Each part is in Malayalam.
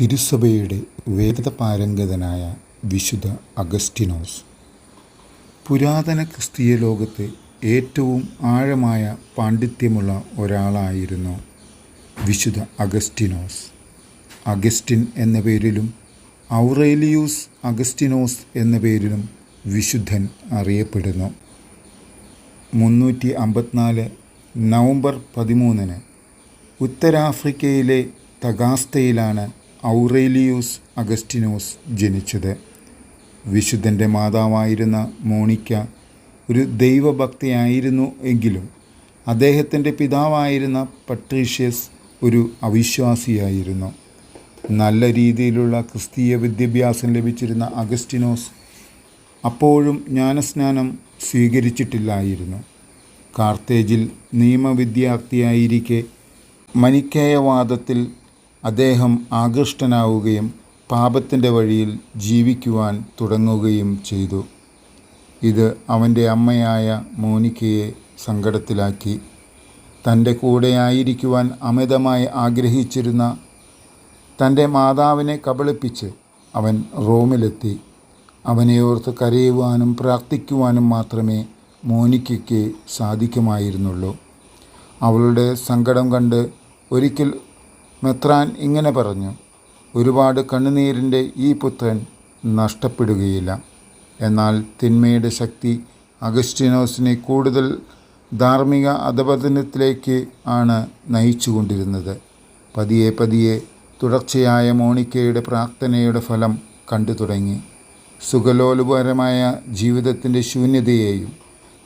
തിരുസഭയുടെ വേദപാരംഗതനായ വിശുദ്ധ അഗസ്റ്റിനോസ്. പുരാതന ക്രിസ്തീയ ലോകത്തെ ഏറ്റവും ആഴമായ പാണ്ഡിത്യമുള്ള ഒരാളായിരുന്നു വിശുദ്ധ അഗസ്റ്റിനോസ്. അഗസ്റ്റിൻ എന്ന പേരിലും ഔറേലിയൂസ് അഗസ്റ്റിനോസ് എന്ന പേരിലും വിശുദ്ധൻ അറിയപ്പെടുന്നു. മുന്നൂറ്റി അമ്പത്തിനാല് നവംബർ പതിമൂന്നിന് ഉത്തരാഫ്രിക്കയിലെ തഗാസ്തയിലാണ് ഔറേലിയൂസ് അഗസ്റ്റിനോസ് ജനിച്ചത്. വിശുദ്ധന്റെ മാതാവായിരുന്ന മോണിക്ക ഒരു ദൈവഭക്തിയായിരുന്നു എങ്കിലും അദ്ദേഹത്തിന്റെ പിതാവായിരുന്ന പട്രീഷ്യസ് ഒരു അവിശ്വാസിയായിരുന്നു. നല്ല രീതിയിലുള്ള ക്രിസ്തീയ വിദ്യാഭ്യാസം ലഭിച്ചിരുന്ന അഗസ്റ്റിനോസ് അപ്പോഴും ജ്ഞാനസ്നാനം സ്വീകരിച്ചിട്ടില്ലായിരുന്നു. കാർത്തേജിൽ നിയമവിദ്യാർത്ഥിയായിരിക്കെ മനിക്കേയവാദത്തിൽ അദ്ദേഹം ആകൃഷ്ടനാവുകയും പാപത്തിന്റെ വഴിയിൽ ജീവിക്കുവാൻ തുടങ്ങുകയും ചെയ്തു. ഇത് അവന്റെ അമ്മയായ മോനിക്കയെ സങ്കടത്തിലാക്കി. തന്റെ കൂടെയായിരിക്കുവാൻ അമിതമായി ആഗ്രഹിച്ചിരുന്ന തന്റെ മാതാവിനെ കബളിപ്പിച്ച് അവൻ റോമിലെത്തി. അവനെ ഓർത്ത് കരയുവാനും പ്രാർത്ഥിക്കുവാനും മാത്രമേ മോനിക്കയ്ക്ക് സാധിക്കുമായിരുന്നുള്ളൂ. അവളുടെ സങ്കടം കണ്ട് ഒരിക്കൽ മെത്രാൻ ഇങ്ങനെ പറഞ്ഞു ഒരുപാട് കണ്ണുനീരിന്റെ ഈ പുത്രൻ നഷ്ടപ്പെടുകയില്ല. എന്നാൽ തിന്മയുടെ ശക്തി അഗസ്റ്റിനോസിനെ കൂടുതൽ ധാർമ്മിക അധപതനത്തിലേക്ക് ആണ് നയിച്ചുകൊണ്ടിരുന്നത്. പതിയെ പതിയെ തുടർച്ചയായ മോണിക്കയുടെ പ്രാർത്ഥനയുടെ ഫലം കണ്ടു തുടങ്ങി. സുഖലോലുപരമായ ജീവിതത്തിന്റെ ശൂന്യതയെയും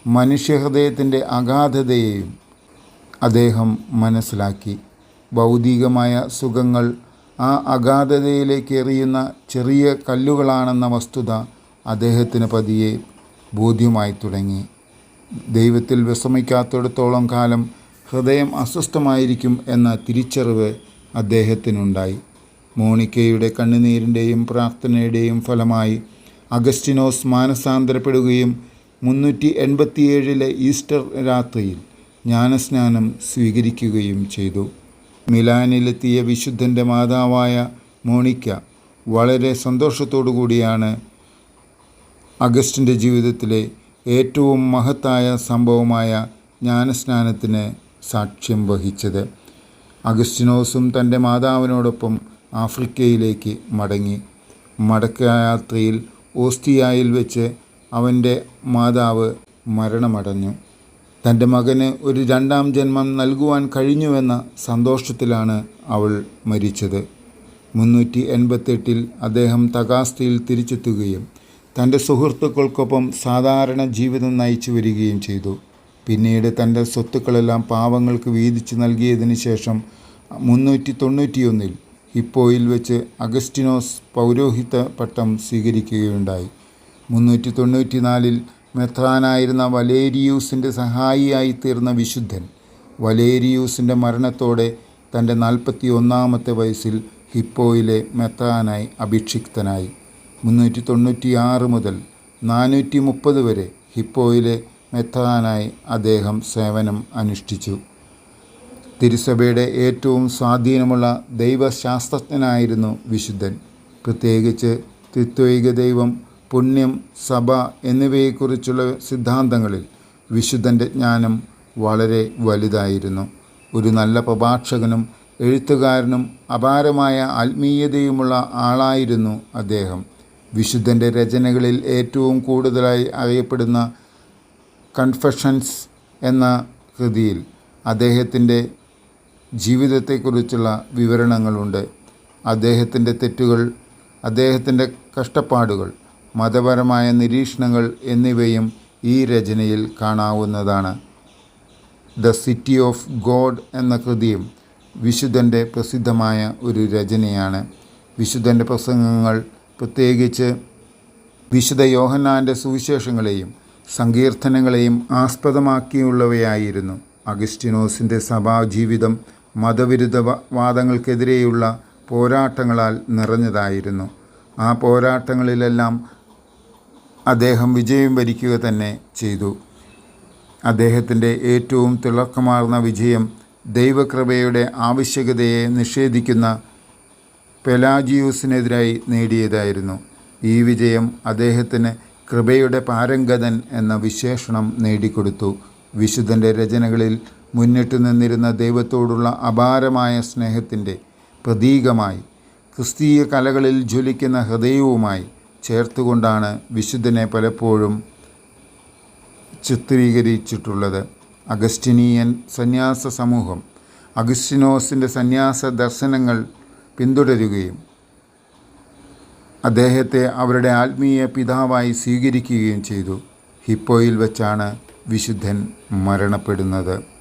മനുഷ്യഹൃദയത്തിന്റെ അഗാധതയെയും അദ്ദേഹം മനസ്സിലാക്കി. ഭൗതികമായ സുഖങ്ങൾ ആ അഗാധതയിലേക്ക് എറിയുന്ന ചെറിയ കല്ലുകളാണെന്ന വസ്തുത അദ്ദേഹത്തിന് പതിയെ ബോധ്യമായി തുടങ്ങി. ദൈവത്തിൽ വിശ്രമിക്കാത്തിടത്തോളം കാലം ഹൃദയം അസ്വസ്ഥമായിരിക്കും എന്ന തിരിച്ചറിവ് അദ്ദേഹത്തിനുണ്ടായി. മോണിക്കയുടെ കണ്ണുനീരിന്റെയും പ്രാർത്ഥനയുടെയും ഫലമായി അഗസ്റ്റിനോസ് മാനസാന്തരപ്പെടുകയും മുന്നൂറ്റി എൺപത്തിയേഴിലെ ഈസ്റ്റർ രാത്രിയിൽ ജ്ഞാനസ്നാനം സ്വീകരിക്കുകയും ചെയ്തു. മിലാനിലെത്തിയ വിശുദ്ധന്റെ മാതാവായ മോണിക്ക വളരെ സന്തോഷത്തോടു കൂടിയാണ് അഗസ്റ്റിന്റെ ജീവിതത്തിലെ ഏറ്റവും മഹത്തായ സംഭവമായ ജ്ഞാനസ്നാനത്തിന് സാക്ഷ്യം വഹിച്ചത്. അഗസ്റ്റിനോസും തന്റെ മാതാവിനോടൊപ്പം ആഫ്രിക്കയിലേക്ക് മടങ്ങി. മടക്കയാത്രയിൽ ഓസ്തിയായിൽ വെച്ച് അവന്റെ മാതാവ് മരണമടഞ്ഞു. തന്റെ മകന് ഒരു രണ്ടാം ജന്മം നൽകുവാൻ കഴിഞ്ഞുവെന്ന സന്തോഷത്തിലാണ് അവൾ മരിച്ചത്. മുന്നൂറ്റി എൺപത്തെട്ടിൽ അദ്ദേഹം തകാസ്തിയിൽ തിരിച്ചെത്തുകയും തന്റെ സുഹൃത്തുക്കൾക്കൊപ്പം സാധാരണ ജീവിതം നയിച്ചു വരികയും ചെയ്തു. പിന്നീട് തന്റെ സ്വത്തുക്കളെല്ലാം പാവങ്ങൾക്ക് വീതിച്ച് നൽകിയതിന് ശേഷം മുന്നൂറ്റി തൊണ്ണൂറ്റിയൊന്നിൽ ഹിപ്പോയിൽ വെച്ച് അഗസ്റ്റിനോസ് പൗരോഹിത പട്ടം സ്വീകരിക്കുകയുണ്ടായി. മുന്നൂറ്റി തൊണ്ണൂറ്റിനാലിൽ മെത്രാനായിരുന്ന വലേരിയൂസിന്റെ സഹായിയായി തീർന്ന വിശുദ്ധൻ. വലേരിയൂസിന്റെ മരണത്തോടെ തന്റെ നാൽപ്പത്തി ഒന്നാമത്തെ വയസ്സിൽ ഹിപ്പോയിലെ മെത്രാനായി അഭിക്ഷിക്തനായി. മുന്നൂറ്റി തൊണ്ണൂറ്റി ആറ് മുതൽ നാനൂറ്റി മുപ്പത് വരെ ഹിപ്പോയിലെ മെത്രാനായി അദ്ദേഹം സേവനം അനുഷ്ഠിച്ചു. തിരുസഭയുടെ ഏറ്റവും സ്വാധീനമുള്ള ദൈവശാസ്ത്രജ്ഞനായിരുന്നു വിശുദ്ധൻ. പ്രത്യേകിച്ച് ത്രിത്വൈക ദൈവം പുണ്യം സഭ എന്നിവയെക്കുറിച്ചുള്ള സിദ്ധാന്തങ്ങളിൽ വിശുദ്ധന്റെ ജ്ഞാനം വളരെ വലുതായിരുന്നു. ഒരു നല്ല പ്രഭാഷകനും എഴുത്തുകാരനും അപാരമായ ആത്മീയതയുമുള്ള ആളായിരുന്നു അദ്ദേഹം. വിശുദ്ധന്റെ രചനകളിൽ ഏറ്റവും കൂടുതലായി അറിയപ്പെടുന്ന കൺഫഷൻസ് എന്ന കൃതിയിൽ അദ്ദേഹത്തിന്റെ ജീവിതത്തെക്കുറിച്ചുള്ള വിവരണങ്ങളുണ്ട്. അദ്ദേഹത്തിന്റെ തെറ്റുകൾ അദ്ദേഹത്തിന്റെ കഷ്ടപ്പാടുകൾ മതപരമായ നിരീക്ഷണങ്ങൾ എന്നിവയും ഈ രചനയിൽ കാണാവുന്നതാണ്. ദ സിറ്റി ഓഫ് ഗോഡ് എന്ന കൃതിയും വിശുദ്ധന്റെ പ്രസിദ്ധമായ ഒരു രചനയാണ്. വിശുദ്ധന്റെ പ്രസംഗങ്ങൾ പ്രത്യേകിച്ച് വിശുദ്ധ യോഹന്നാന്റെ സുവിശേഷങ്ങളെയും സങ്കീർത്തനങ്ങളെയും ആസ്പദമാക്കിയുള്ളവയായിരുന്നു. അഗസ്റ്റിനോസിന്റെ സഭാജീവിതം മതവിരുദ്ധ വാദങ്ങൾക്കെതിരെയുള്ള പോരാട്ടങ്ങളാൽ നിറഞ്ഞതായിരുന്നു. ആ പോരാട്ടങ്ങളിലെല്ലാം അദ്ദേഹം വിജയം വരിക്കുക തന്നെ ചെയ്തു. അദ്ദേഹത്തിന്റെ ഏറ്റവും തിളക്കമാർന്ന വിജയം ദൈവകൃപയുടെ ആവശ്യകതയെ നിഷേധിക്കുന്ന പെലാജിയൂസിനെതിരായി നേടിയതായിരുന്നു. ഈ വിജയം അദ്ദേഹത്തിന് കൃപയുടെ പാരംഗതൻ എന്ന വിശേഷണം നേടിക്കൊടുത്തു. വിശുദ്ധന്റെ രചനകളിൽ മുന്നിട്ട് നിന്നിരുന്ന ദൈവത്തോടുള്ള അപാരമായ സ്നേഹത്തിന്റെ പ്രതീകമായി ക്രിസ്തീയ കലകളിൽ ജ്വലിക്കുന്ന ഹൃദയവുമായി ചേർത്തുകൊണ്ടാണ് വിശുദ്ധനെ പലപ്പോഴും ചിത്രീകരിച്ചിട്ടുള്ളത്. അഗസ്റ്റിനിയൻ സന്യാസ സമൂഹം അഗസ്റ്റിനോസിന്റെ സന്യാസ ദർശനങ്ങൾ പിന്തുടരുകയും അദ്ദേഹത്തെ അവരുടെ ആത്മീയ പിതാവായി സ്വീകരിക്കുകയും ചെയ്തു. ഹിപ്പോയിൽ വച്ചാണ് വിശുദ്ധൻ മരണപ്പെടുന്നത്.